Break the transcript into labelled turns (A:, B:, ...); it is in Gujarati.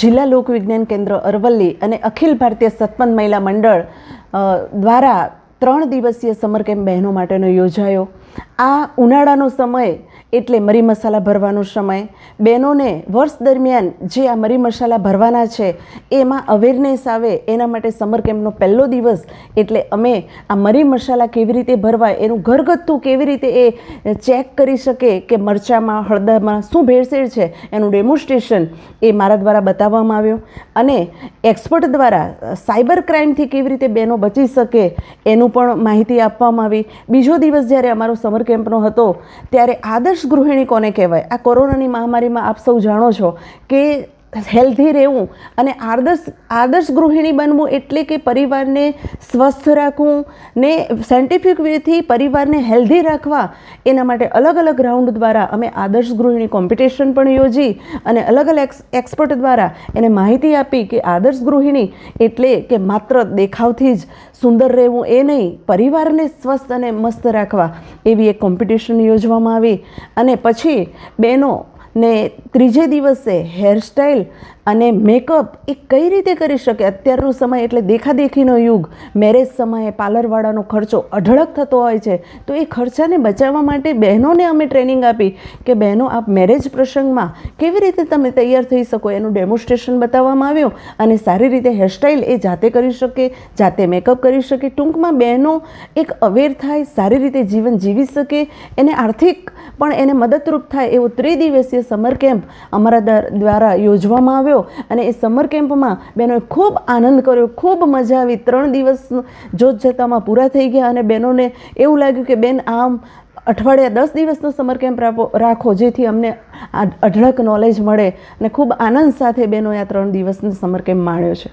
A: જિલ્લા લોકવિજ્ઞાન કેન્દ્ર અરવલ્લી અને અખિલ ભારતીય સતપંથ મહિલા મંડળ દ્વારા ત્રણ દિવસીય સમર કેમ્પ બહેનો માટેનો યોજાયો. આ ઉનાળાનો સમય એટલે મરી મસાલા ભરવાનો સમય. બહેનોને વર્ષ દરમિયાન જે આ મરી મસાલા ભરવાના છે, એમાં અવેરનેસ આવે, એના માટે સમર કેમ્પનો પહેલો દિવસ. એટલે અમે આ મરી મસાલા કેવી રીતે ભરવા એનું ઘરગથ્થું કેવી રીતે એ ચેક કરી શકે કે મરચામાં, હળદરમાં શું ભેળસેળ છે, એનું ડેમોન્સ્ટ્રેશન એ મારા દ્વારા બતાવવામાં આવ્યું. અને એક્સપર્ટ દ્વારા સાયબર ક્રાઇમથી કેવી રીતે બહેનો બચી શકે, એનું પણ માહિતી આપવામાં આવી. બીજો દિવસ જ્યારે અમારો સમર કેમ્પનો હતો, ત્યારે આદર્શ ગૃહિણી કોને કહેવાય? આ કોરોનાની મહામારીમાં આપ સૌ જાણો છો કે હેલ્ધી રહેવું અને આદર્શ આદર્શ ગૃહિણી બનવું એટલે કે પરિવારને સ્વસ્થ રાખવું ને સાયન્ટિફિક વેથી પરિવારને હેલ્ધી રાખવા, એના માટે અલગ અલગ રાઉન્ડ દ્વારા અમે આદર્શ ગૃહિણી કોમ્પિટિશન પણ યોજી અને અલગ અલગ એક્સપર્ટ દ્વારા એને માહિતી આપી કે આદર્શ ગૃહિણી એટલે કે માત્ર દેખાવથી જ સુંદર રહેવું એ નહીં, પરિવારને સ્વસ્થ અને મસ્ત રાખવા એવી એક કોમ્પિટિશન યોજવામાં આવી અને પછી બહેનો ને ત્રીજે દિવસે હેરસ્ટાઈલ અને મેકઅપ એ કઈ રીતે કરી શકે? અત્યારનો સમય એટલે દેખાદેખીનો યુગ. મેરેજ સમયે પાર્લરવાળાનો ખર્ચો અઢળક થતો હોય છે. તો એ ખર્ચાને બચાવવા માટે બહેનોને અમે ટ્રેનિંગ આપી કે બહેનો, આપ મેરેજ પ્રસંગમાં કેવી રીતે તમે તૈયાર થઈ શકો? એનું ડેમોન્સ્ટ્રેશન બતાવવામાં આવ્યું અને સારી રીતે હેરસ્ટાઈલ એ જાતે કરી શકે, જાતે મેકઅપ કરી શકે. ટૂંકમાં બહેનો એક અવેર થાય, સારી રીતે જીવન જીવી શકે, એને આર્થિક પણ એને મદદરૂપ થાય એવો ત્રિદિવસીય સમર કેમ્પ અમારા દ્વારા યોજવામાં આવ્યો અને એ સમર કેમ્પમાં બહેનોએ ખૂબ આનંદ કર્યો, ખૂબ મજા આવી. ત્રણ દિવસ જોત જતામાં પૂરા થઈ ગયા અને બહેનોને એવું લાગ્યું કે બેન આમ અઠવાડિયા દસ દિવસનો સમર કેમ્પ રાખો જેથી અમને અઢળક નોલેજ મળે અને ખૂબ આનંદ સાથે બહેનોએ આ ત્રણ દિવસનો સમર કેમ્પ માણ્યો છે.